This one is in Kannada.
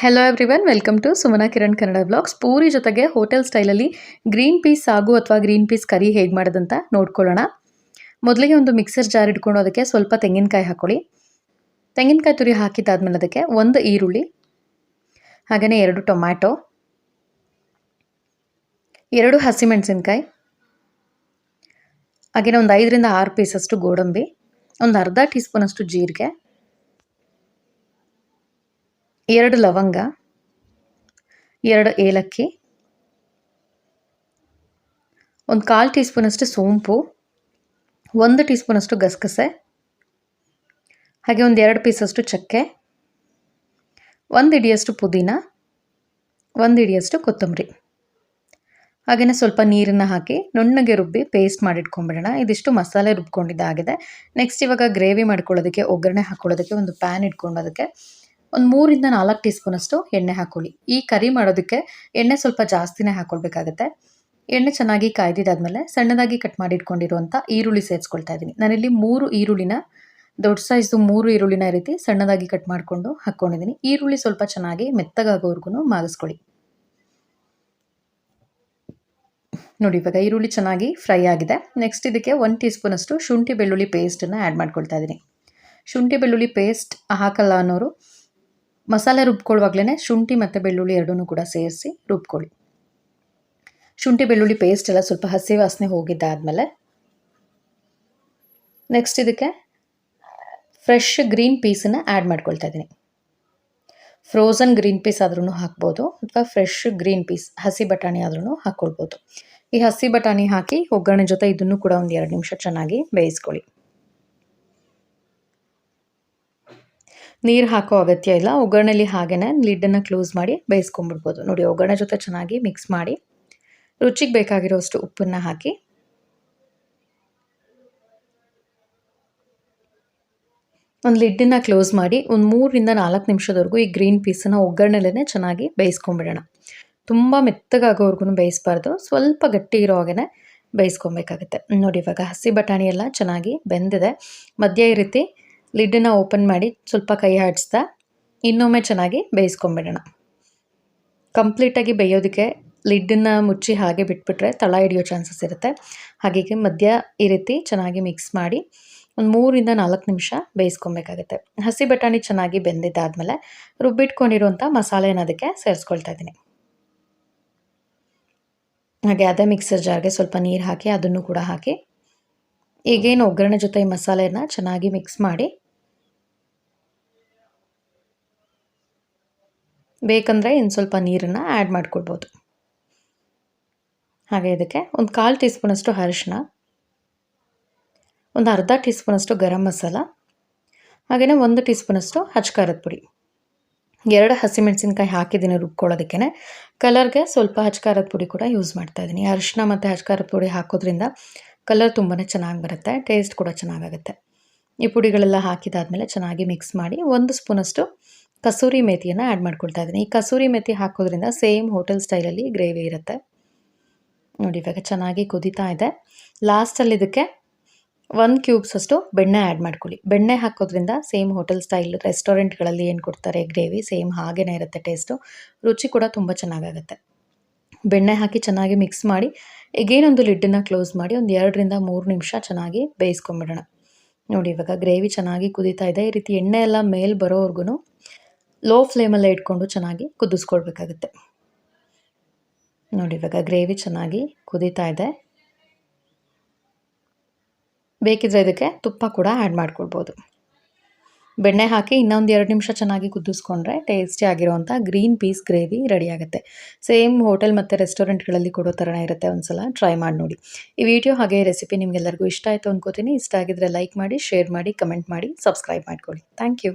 Hello everyone welcome to Sumana Kiran Kannada blogs puri ಜೊತೆಗೆ ಹೋಟೆಲ್ ಸ್ಟೈಲಲ್ಲಿ ಗ್ರೀನ್ ಪೀಸ್ ಸಾಗು ಅಥವಾ ಗ್ರೀನ್ ಪೀಸ್ ಕರಿ ಹೇಗೆ ಮಾಡೋದಂತ ನೋಡ್ಕೊಳ್ಳೋಣ. ಮೊದಲಿಗೆ ಒಂದು ಮಿಕ್ಸರ್ ಜಾರ್ ಇಟ್ಕೊಂಡು ಅದಕ್ಕೆ ಸ್ವಲ್ಪ ತೆಂಗಿನಕಾಯಿ ಹಾಕೊಳ್ಳಿ. ತೆಂಗಿನಕಾಯಿ ತುರಿ ಹಾಕಿದ್ದಾದ್ಮೇಲೆ ಅದಕ್ಕೆ ಒಂದು ಈರುಳ್ಳಿ ಹಾಗೆಯೇ ಎರಡು ಟೊಮ್ಯಾಟೊ, ಎರಡು ಹಸಿಮೆಣಸಿನ್ಕಾಯಿ ಹಾಗೆಯೇ ಒಂದು ಐದರಿಂದ ಆರು ಪೀಸಷ್ಟು ಗೋಡಂಬಿ, ಒಂದು ಅರ್ಧ ಟೀ ಸ್ಪೂನಷ್ಟು ಜೀರಿಗೆ ಎರಡು ಲವಂಗ, ಎರಡು ಏಲಕ್ಕಿ, ಒಂದು ಕಾಲು ಟೀ ಸ್ಪೂನಷ್ಟು ಸೋಂಪು, ಒಂದು ಟೀ ಸ್ಪೂನಷ್ಟು ಗಸಗಸೆ, ಹಾಗೆ ಒಂದು ಎರಡು ಪೀಸಷ್ಟು ಚಕ್ಕೆ, ಒಂದು ಇಡಿಯಷ್ಟು ಪುದೀನ, ಒಂದು ಇಡಿಯಷ್ಟು ಕೊತ್ತಂಬರಿ. ಹಾಗೆಯೇ ಸ್ವಲ್ಪ ನೀರನ್ನು ಹಾಕಿ ನುಣ್ಣಗೆ ರುಬ್ಬಿ ಪೇಸ್ಟ್ ಮಾಡಿಟ್ಕೊಂಡ್ಬಿಡೋಣ. ಇದಿಷ್ಟು ಮಸಾಲೆ ರುಬ್ಕೊಂಡಿದ್ದಾಗಿದೆ. ನೆಕ್ಸ್ಟ್ ಇವಾಗ ಗ್ರೇವಿ ಮಾಡ್ಕೊಳ್ಳೋದಕ್ಕೆ, ಒಗ್ಗರಣೆ ಹಾಕ್ಕೊಳ್ಳೋದಕ್ಕೆ ಒಂದು ಪ್ಯಾನ್ ಇಟ್ಕೊಂಡು ಅದಕ್ಕೆ ಒಂದು ಮೂರಿಂದ ನಾಲ್ಕು ಟೀ ಸ್ಪೂನಷ್ಟು ಎಣ್ಣೆ ಹಾಕೊಳ್ಳಿ. ಈ ಕರಿ ಮಾಡೋದಕ್ಕೆ ಎಣ್ಣೆ ಸ್ವಲ್ಪ ಜಾಸ್ತಿನೇ ಹಾಕ್ಕೊಳ್ಬೇಕಾಗತ್ತೆ ಎಣ್ಣೆ ಚೆನ್ನಾಗಿ ಕಾಯ್ದಿದ್ದಾದಮೇಲೆ ಸಣ್ಣದಾಗಿ ಕಟ್ ಮಾಡಿಟ್ಕೊಂಡಿರುವಂಥ ಈರುಳ್ಳಿ ಸೇರಿಸ್ಕೊಳ್ತಾ ಇದ್ದೀನಿ. ನಾನಿಲ್ಲಿ ಮೂರು ಈರುಳ್ಳಿನ, ದೊಡ್ಡ ಸೈಜ್ದು ಮೂರು ಈರುಳ್ಳಿನ ರೀತಿ ಸಣ್ಣದಾಗಿ ಕಟ್ ಮಾಡಿಕೊಂಡು ಹಾಕ್ಕೊಂಡಿದ್ದೀನಿ ಈರುಳ್ಳಿ ಸ್ವಲ್ಪ ಚೆನ್ನಾಗಿ ಮೆತ್ತಗಾಗೋವರೆಗೂ ಮಾಗಿಸ್ಕೊಳ್ಳಿ ನೋಡಿ, ಇವಾಗ ಈರುಳ್ಳಿ ಚೆನ್ನಾಗಿ ಫ್ರೈ ಆಗಿದೆ. ನೆಕ್ಸ್ಟ್ ಇದಕ್ಕೆ ಒನ್ ಟೀ ಸ್ಪೂನಷ್ಟು ಶುಂಠಿ ಬೆಳ್ಳುಳ್ಳಿ ಪೇಸ್ಟನ್ನು ಆ್ಯಡ್ ಮಾಡ್ಕೊಳ್ತಾ ಇದ್ದೀನಿ. ಶುಂಠಿ ಬೆಳ್ಳುಳ್ಳಿ ಪೇಸ್ಟ್ ಹಾಕಲ್ಲ ಅನ್ನೋರು ಮಸಾಲೆ ರುಬ್ಕೊಳ್ಳುವಾಗಲೇ ಶುಂಠಿ ಮತ್ತು ಬೆಳ್ಳುಳ್ಳಿ ಎರಡೂ ಕೂಡ ಸೇರಿಸಿ ರುಬ್ಕೊಳ್ಳಿ. ಶುಂಠಿ, ಬೆಳ್ಳುಳ್ಳಿ ಪೇಸ್ಟ್ ಎಲ್ಲ ಸ್ವಲ್ಪ ಹಸಿ ವಾಸನೆ ಹೋಗಿದ್ದಾದಮೇಲೆ ನೆಕ್ಸ್ಟ್ ಇದಕ್ಕೆ ಫ್ರೆಶ್ ಗ್ರೀನ್ ಪೀಸನ್ನು ಆ್ಯಡ್ ಮಾಡ್ಕೊಳ್ತಾ ಇದ್ದೀನಿ. ಫ್ರೋಸನ್ ಗ್ರೀನ್ ಪೀಸ್ ಆದ್ರೂ ಹಾಕ್ಬೋದು ಅಥವಾ ಫ್ರೆಶ್ ಗ್ರೀನ್ ಪೀಸ್ ಹಸಿ ಬಟಾಣಿ ಆದ್ರೂ ಹಾಕ್ಕೊಳ್ಬೋದು. ಈ ಹಸಿ ಬಟಾಣಿ ಹಾಕಿ ಒಗ್ಗರಣೆ ಜೊತೆ ಇದನ್ನು ಕೂಡ ಒಂದು ಎರಡು ನಿಮಿಷ ಚೆನ್ನಾಗಿ ಬೇಯಿಸ್ಕೊಳ್ಳಿ. ನೀರು ಹಾಕೋ ಅಗತ್ಯ ಇಲ್ಲ. ಒಗ್ಗರಣೆಲಿ ಹಾಗೆಯೇ ಲಿಡ್ಡನ್ನು ಕ್ಲೋಸ್ ಮಾಡಿ ಬೇಯಿಸ್ಕೊಂಡ್ಬಿಡ್ಬೋದು. ನೋಡಿ, ಒಗ್ಗರಣೆ ಜೊತೆ ಚೆನ್ನಾಗಿ ಮಿಕ್ಸ್ ಮಾಡಿ ರುಚಿಗೆ ಬೇಕಾಗಿರೋಷ್ಟು ಉಪ್ಪನ್ನು ಹಾಕಿ. ಒಂದು ಲಿಡ್ಡನ್ನು ಕ್ಲೋಸ್ ಮಾಡಿ ಒಂದು ಮೂರರಿಂದ ನಾಲ್ಕು ನಿಮಿಷದವರೆಗೂ ಈ ಗ್ರೀನ್ ಪೀಸನ್ನು ಒಗ್ಗರಣೆಲೇ ಚೆನ್ನಾಗಿ ಬೇಯಿಸ್ಕೊಂಬಿಡೋಣ ತುಂಬ ಮೆತ್ತಗಾಗೋವರೆಗೂ ಬೇಯಿಸ್ಬಾರ್ದು. ಸ್ವಲ್ಪ ಗಟ್ಟಿ ಇರೋ ಹಾಗೆ ಬೇಯಿಸ್ಕೊಬೇಕಾಗುತ್ತೆ. ನೋಡಿ, ಇವಾಗ ಹಸಿ ಬಟಾಣಿ ಎಲ್ಲ ಚೆನ್ನಾಗಿ ಬೆಂದಿದೆ. ಮಧ್ಯ ಈ ರೀತಿ ಲಿಡ್ಡನ್ನು ಓಪನ್ ಮಾಡಿ ಸ್ವಲ್ಪ ಕೈ ಆಡಿಸ್ತಾ ಇನ್ನೊಮ್ಮೆ ಚೆನ್ನಾಗಿ ಬೇಯಿಸ್ಕೊಂಬಿಡೋಣ. ಕಂಪ್ಲೀಟಾಗಿ ಬೇಯೋದಕ್ಕೆ ಲಿಡ್ಡನ್ನು ಮುಚ್ಚಿ ಹಾಗೆ ಬಿಟ್ಬಿಟ್ರೆ ತಳ ಹಿಡಿಯೋ ಚಾನ್ಸಸ್ ಇರುತ್ತೆ. ಹಾಗೆ ಮಧ್ಯ ಈ ರೀತಿ ಚೆನ್ನಾಗಿ ಮಿಕ್ಸ್ ಮಾಡಿ ಒಂದು ಮೂರಿಂದ ನಾಲ್ಕು ನಿಮಿಷ ಬೇಯಿಸ್ಕೊಬೇಕಾಗುತ್ತೆ. ಹಸಿ ಬಟಾಣಿ ಚೆನ್ನಾಗಿ ಬೆಂದಿದ್ದಾದಮೇಲೆ ರುಬ್ಬಿಟ್ಕೊಂಡಿರುವಂಥ ಮಸಾಲೆನ ಅದಕ್ಕೆ ಸೇರಿಸ್ಕೊಳ್ತಾ ಇದ್ದೀನಿ. ಹಾಗೆ ಅದೇ ಮಿಕ್ಸರ್ ಜಾರ್ಗೆ ಸ್ವಲ್ಪ ನೀರು ಹಾಕಿ ಅದನ್ನು ಕೂಡ ಹಾಕಿ ಈಗೇನು ಒಗ್ಗರಣೆ ಜೊತೆ ಈ ಮಸಾಲೆಯನ್ನು ಚೆನ್ನಾಗಿ ಮಿಕ್ಸ್ ಮಾಡಿ ಬೇಕಂದರೆ ಇನ್ನು ಸ್ವಲ್ಪ ನೀರನ್ನು ಆ್ಯಡ್ ಮಾಡ್ಕೊಳ್ಬೋದು ಹಾಗೆ ಇದಕ್ಕೆ ಒಂದು ಕಾಲು ಟೀ ಸ್ಪೂನಷ್ಟು ಅರಿಶಿನ ಒಂದು ಅರ್ಧ ಟೀ ಸ್ಪೂನಷ್ಟು ಗರಂ ಮಸಾಲ ಹಾಗೆಯೇ ಒಂದು ಟೀ ಸ್ಪೂನಷ್ಟು ಹಚ್ಕಾರದ ಪುಡಿ. ಎರಡು ಹಸಿಮೆಣಸಿನ್ಕಾಯಿ ಹಾಕಿದ್ದೀನಿ ರುಬ್ಕೊಳ್ಳೋದಕ್ಕೆ ಕಲರ್ಗೆ ಸ್ವಲ್ಪ ಹಚ್ಕಾರದ ಪುಡಿ ಕೂಡ ಯೂಸ್ ಮಾಡ್ತಾ ಇದ್ದೀನಿ. ಅರಿಶಿನ ಮತ್ತು ಹಚ್ಕಾರದ ಪುಡಿ ಹಾಕೋದ್ರಿಂದ ಕಲರ್ ತುಂಬಾ ಚೆನ್ನಾಗಿ ಬರುತ್ತೆ ಟೇಸ್ಟ್ ಕೂಡ ಚೆನ್ನಾಗಾಗುತ್ತೆ. ಈ ಪುಡಿಗಳೆಲ್ಲ ಹಾಕಿದಾದ್ಮೇಲೆ ಚೆನ್ನಾಗಿ ಮಿಕ್ಸ್ ಮಾಡಿ ಒಂದು ಸ್ಪೂನಷ್ಟು ಕಸೂರಿ ಮೇಥಿಯನ್ನು ಆ್ಯಡ್ ಮಾಡ್ಕೊಳ್ತಾ ಇದ್ದೀನಿ. ಈ ಕಸೂರಿ ಮೇಥಿ ಹಾಕೋದ್ರಿಂದ ಸೇಮ್ ಹೋಟೆಲ್ ಸ್ಟೈಲಲ್ಲಿ ಗ್ರೇವಿ ಇರುತ್ತೆ. ನೋಡಿ, ಇವಾಗ ಚೆನ್ನಾಗಿ ಕುದೀತಾ ಇದೆ. ಲಾಸ್ಟಲ್ಲಿ ಇದಕ್ಕೆ ಒಂದು ಕ್ಯೂಬ್ಸ್ ಅಷ್ಟು ಬೆಣ್ಣೆ ಆ್ಯಡ್ ಮಾಡ್ಕೊಳ್ಳಿ. ಬೆಣ್ಣೆ ಹಾಕೋದ್ರಿಂದ ಸೇಮ್ ಹೋಟೆಲ್ ಸ್ಟೈಲ್ ರೆಸ್ಟೋರೆಂಟ್ಗಳಲ್ಲಿ ಏನು ಕೊಡ್ತಾರೆ ಗ್ರೇವಿ ಸೇಮ್ ಹಾಗೇ ಇರುತ್ತೆ ಟೇಸ್ಟು ರುಚಿ ಕೂಡ ತುಂಬ ಚೆನ್ನಾಗಾಗುತ್ತೆ. ಬೆಣ್ಣೆ ಹಾಕಿ ಚೆನ್ನಾಗಿ ಮಿಕ್ಸ್ ಮಾಡಿ ಈಗೇನೊಂದು ಲಿಡ್ಡನ್ನು ಕ್ಲೋಸ್ ಮಾಡಿ ಒಂದು ಎರಡರಿಂದ ಮೂರು ನಿಮಿಷ ಚೆನ್ನಾಗಿ ಬೇಯಿಸ್ಕೊಂಬಿಡೋಣ. ನೋಡಿ, ಇವಾಗ ಗ್ರೇವಿ ಚೆನ್ನಾಗಿ ಕುದೀತಾ ಇದೆ. ಈ ರೀತಿ ಎಣ್ಣೆ ಎಲ್ಲ ಮೇಲೆ ಬರೋವರೆಗೂ ಲೋ ಫ್ಲೇಮಲ್ಲೇ ಇಟ್ಕೊಂಡು ಚೆನ್ನಾಗಿ ಕುದಿಸ್ಕೊಳ್ಬೇಕಾಗುತ್ತೆ. ನೋಡಿ, ಇವಾಗ ಗ್ರೇವಿ ಚೆನ್ನಾಗಿ ಕುದೀತಾ ಇದೆ. ಬೇಕಿದ್ರೆ ಇದಕ್ಕೆ ತುಪ್ಪ ಕೂಡ ಆ್ಯಡ್ ಮಾಡ್ಕೊಳ್ಬೋದು. ಬೆಣ್ಣೆ ಹಾಕಿ ಇನ್ನೊಂದು ಎರಡು ನಿಮಿಷ ಚೆನ್ನಾಗಿ ಕುದಿಸ್ಕೊಂಡ್ರೆ ಟೇಸ್ಟಿ ಆಗಿರುವಂಥ ಗ್ರೀನ್ ಪೀಸ್ ಗ್ರೇವಿ ರೆಡಿ ಆಗುತ್ತೆ. ಸೇಮ್ ಹೋಟೆಲ್ ಮತ್ತು ರೆಸ್ಟೋರೆಂಟ್ಗಳಲ್ಲಿ ಕೊಡೋ ಥರನೇ ಇರುತ್ತೆ ಒಂದ್ಸಲ ಟ್ರೈ ಮಾಡಿ ನೋಡಿ. ಈ ವಿಡಿಯೋ ಹಾಗೆ ರೆಸಿಪಿ ನಿಮಗೆಲ್ಲರಿಗೂ ಇಷ್ಟ ಆಯಿತು ಅಂದ್ಕೋತೀನಿ ಇಷ್ಟ ಆಗಿದ್ರೆ ಲೈಕ್ ಮಾಡಿ ಶೇರ್ ಮಾಡಿ ಕಮೆಂಟ್ ಮಾಡಿ ಸಬ್ಸ್ಕ್ರೈಬ್ ಮಾಡ್ಕೊಳ್ಳಿ. Thank you